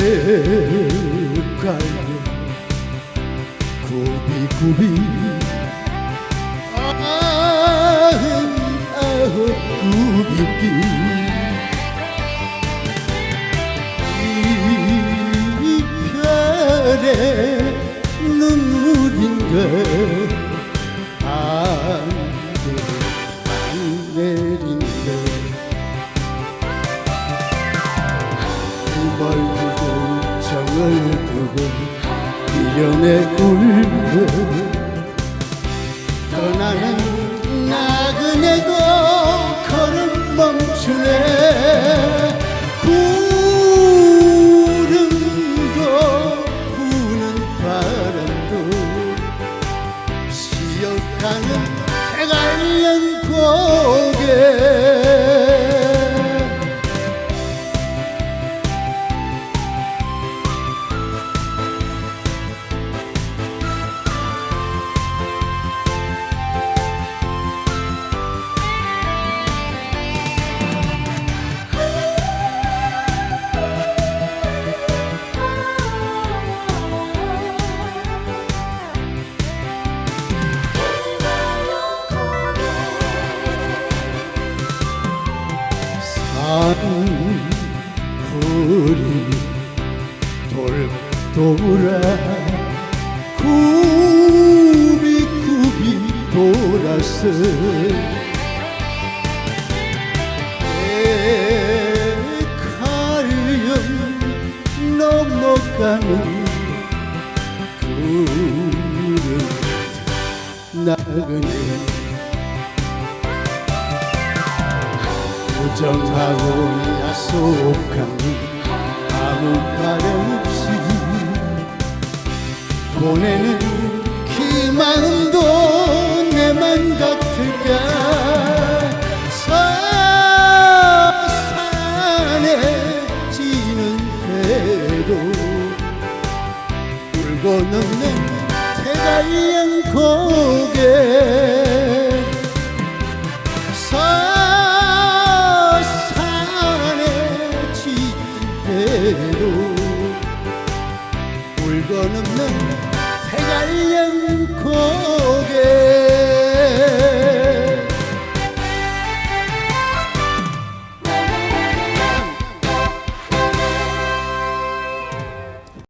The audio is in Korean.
헷갈려 구비구비. 아흥 아흥 구비기. 이별의 눈물인가 두고 미련에 울고 떠나는 나그네도 걸음 멈추네. 구름도 부는 바람도 시역하는 해갈련 고개 산 구리 돌돌아 구비구비 돌아서 칼령 넘어가는 구름 나그네 부정하고 야속한 아무 바람 없이. 보내는 희망도 내 맘 같을까. 서산에 지는 배도 울고 넘는 태갈량 고개 哦。